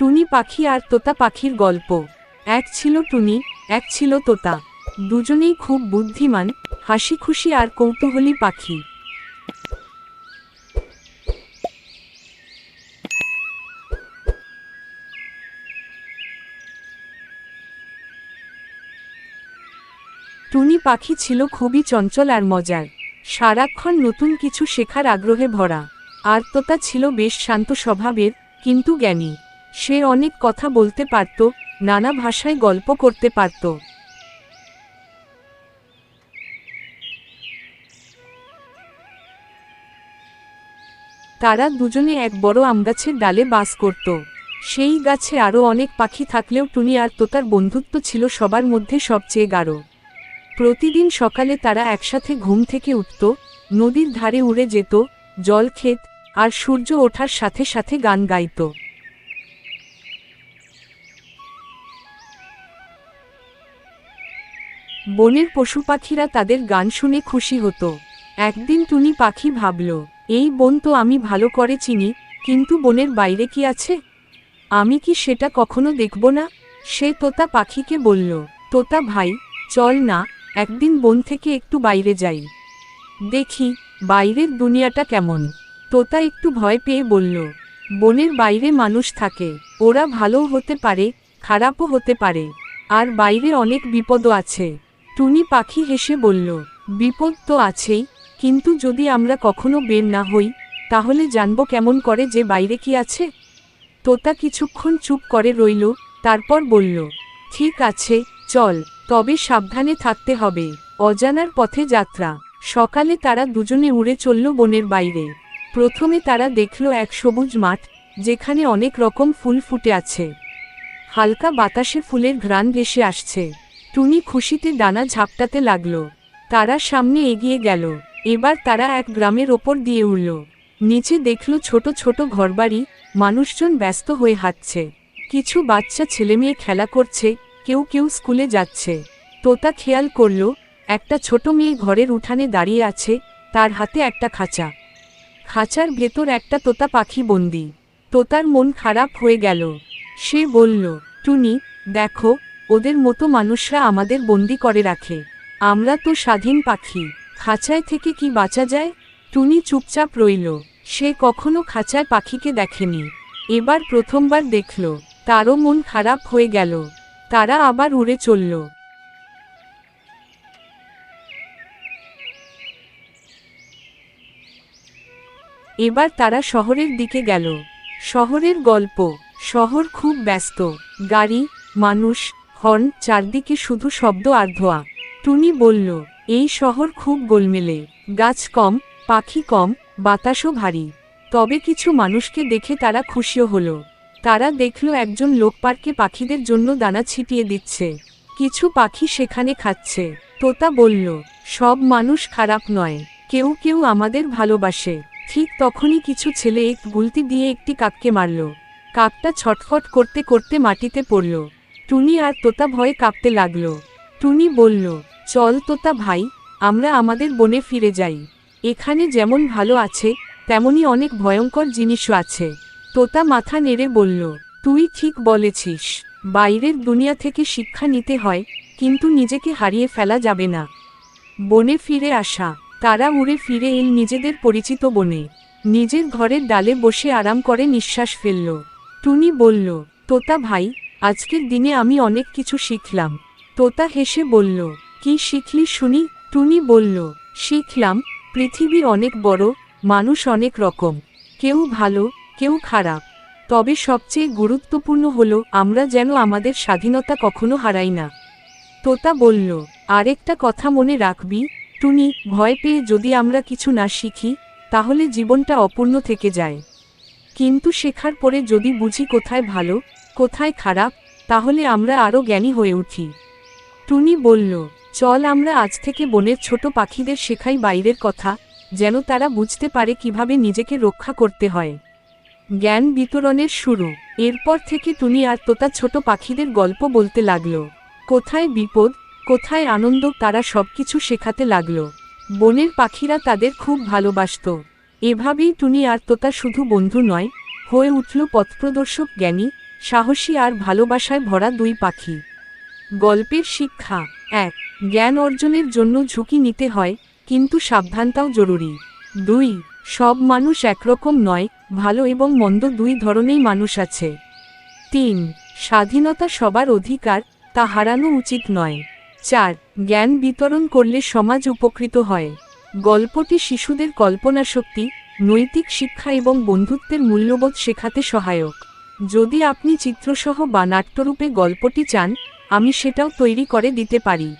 টুনি পাখি আর তোতা পাখির গল্প। এক ছিল টুনি, এক ছিল তোতা। দুজনেই খুব বুদ্ধিমান হাসি খুশি আর কৌতূহলী পাখি। টুনি পাখি ছিল খুবই চঞ্চল আর মজার। সারাক্ষণ নতুন কিছু শেখার আগ্রহে ভরা। আর তোতা ছিল বেশ শান্ত স্বভাবের, কিন্তু জ্ঞানী। সে অনেক কথা বলতে পারত, নানা ভাষায় গল্প করতে পারত। তারা দুজনে এক বড় আমগাছের ডালে বাস করত। সেই গাছে আরও অনেক পাখি থাকলেও টুনি আর তোতার বন্ধুত্ব ছিল সবার মধ্যে সবচেয়ে গাঢ়। প্রতিদিন সকালে তারা একসাথে ঘুম থেকে উঠত, নদীর ধারে উড়ে যেত, জল ক্ষেত আর সূর্য ওঠার সাথে সাথে গান গাইত। বনের পশু পাখিরা তাদের গান শুনে খুশি হতো। একদিন টুনি পাখি ভাবল, এই বন তো আমি ভালো করে চিনি, কিন্তু বনের বাইরে কি আছে? আমি কি সেটা কখনো দেখব না? সে তোতা পাখিকে বলল, তোতা ভাই, চল না, একদিন বন থেকে একটু বাইরে যাই। দেখি, বাইরের দুনিয়াটা কেমন? তোতা একটু ভয় পেয়ে বলল, বনের বাইরে মানুষ থাকে, ওরা ভালোও হতে পারে, খারাপও হতে পারে, আর বাইরে অনেক বিপদও আছে। টুনি পাখি হেসে বলল, বিপদ তো আছেই, কিন্তু যদি আমরা কখনো বের না হই, তাহলে জানব কেমন করে যে বাইরে কি আছে? তোতা কিছুক্ষণ চুপ করে রইল, তারপর বলল, ঠিক আছে, চল, তবে সাবধানে থাকতে হবে, অজানার পথে যাত্রা। সকালে তারা দুজনে উড়ে চলল বনের বাইরে। প্রথমে তারা দেখল এক সবুজ মাঠ, যেখানে অনেক রকম ফুল ফুটে আছে। হালকা বাতাসে ফুলের ঘ্রাণ ভেসে আসছে। টুনি খুশিতে ডানা ঝাপটাতে লাগল। তারা সামনে এগিয়ে গেল। এবার তারা এক গ্রামের ওপর দিয়ে উড়ল নিচে দেখল ছোট ছোট ঘরবাড়ি, মানুষজন ব্যস্ত হয়ে হাঁটছে। কিছু বাচ্চা ছেলেমেয়ে খেলা করছে, কেউ কেউ স্কুলে যাচ্ছে। তোতা খেয়াল করল, একটা ছোট মেয়ে ঘরের উঠানে দাঁড়িয়ে আছে, তার হাতে একটা খাঁচা। খাঁচার ভেতর একটা তোতা পাখি বন্দি। তোতার মন খারাপ হয়ে গেল। সে বলল, টুনি, দেখো ওদের মতো মানুষরা আমাদের বন্দি করে রাখে। আমরা তো স্বাধীন পাখি, খাঁচায় থেকে কি বাঁচা যায়? টুনি চুপচাপ রইল। সে কখনো খাঁচায় পাখিকে দেখেনি। এবার প্রথমবার দেখল, তারও মন খারাপ হয়ে গেল। তারা আবার উড়ে চলল। এবার তারা শহরের দিকে গেল। শহরের গল্প, শহর খুব ব্যস্ত। গাড়ি, মানুষ হর্ন চারদিকে শুধু শব্দ আর ধোয়া। টুনি বলল, এই শহর খুব গোলমেলে। গাছ কম, পাখি কম, বাতাসও ভারী। তবে কিছু মানুষকে দেখে তারা খুশিও হলো। তারা দেখল একজন লোক পার্কে পাখিদের জন্য দানা ছিটিয়ে দিচ্ছে। কিছু পাখি সেখানে খাচ্ছে। তোতা বলল, সব মানুষ খারাপ নয়। কেউ কেউ আমাদের ভালোবাসে। ঠিক তখনই কিছু ছেলে এক গুলতি দিয়ে একটি কাককে মারল। কাকটা ছটফট করতে করতে মাটিতে পড়ল। টুনি আর তোতা ভয়ে কাঁপতে লাগল। টুনি বলল, চল তোতা ভাই, আমরা আমাদের বনে ফিরে যাই। এখানে যেমন ভালো আছে, তেমনই অনেক ভয়ঙ্কর জিনিসও আছে। তোতা মাথা নেড়ে বলল, তুই ঠিক বলেছিস। বাইরের দুনিয়া থেকে শিক্ষা নিতে হয়, কিন্তু নিজেকে হারিয়ে ফেলা যাবে না। বনে ফিরে আসা, তারা উড়ে ফিরে এল নিজেদের পরিচিত বনে। নিজের ঘরের ডালে বসে আরাম করে নিঃশ্বাস ফেলল। টুনি বলল, তোতা ভাই আজকের দিনে আমি অনেক কিছু শিখলাম। তোতা হেসে বলল, কি শিখলি শুনি? টুনি বলল, শিখলাম, পৃথিবী অনেক বড়, মানুষ অনেক রকম। কেউ ভালো, কেউ খারাপ। তবে সবচেয়ে গুরুত্বপূর্ণ হলো, আমরা যেন আমাদের স্বাধীনতা কখনো হারাই না। তোতা বলল, আরেকটা কথা মনে রাখবি, টুনি, ভয় পেয়ে যদি আমরা কিছু না শিখি, তাহলে জীবনটা অপূর্ণ থেকে যায়। কিন্তু শেখার পরে যদি বুঝি কোথায় ভালো কোথায় খারাপ? তাহলে আমরা আরও জ্ঞানী হয়ে উঠি। টুনি বলল, চল আমরা আজ থেকে বনের ছোট পাখিদের শেখাই বাইরের কথা, যেন তারা বুঝতে পারে কীভাবে নিজেকে রক্ষা করতে হয়। জ্ঞান বিতরণের শুরু। এরপর থেকে টুনি আর তোতা ছোট পাখিদের গল্প বলতে লাগল। কোথায় বিপদ, কোথায় আনন্দ, তারা সবকিছু শেখাতে লাগল। বনের পাখিরা তাদের খুব ভালোবাসত। এভাবেই টুনি আর তোতা শুধু বন্ধু নয়, হয়ে উঠল পথপ্রদর্শক জ্ঞানী সাহসী আর ভালোবাসায় ভরা দুই পাখি। গল্পের শিক্ষা, এক, জ্ঞান অর্জনের জন্য ঝুঁকি নিতে হয়, কিন্তু সাবধানতাও জরুরি। দুই, সব মানুষ একরকম নয়, ভালো এবং মন্দ দুই ধরনেই মানুষ আছে। তিন, স্বাধীনতা সবার অধিকার, তা হারানো উচিত নয়। চার, জ্ঞান বিতরণ করলে সমাজ উপকৃত হয়। গল্পটি শিশুদের কল্পনাশক্তি, নৈতিক শিক্ষা এবং বন্ধুত্বের মূল্যবোধ শেখাতে সহায়ক। যদি আপনি চিত্রসহ বা নাট্যরূপে গল্পটি চান আমি সেটাও তৈরি করে দিতে পারি।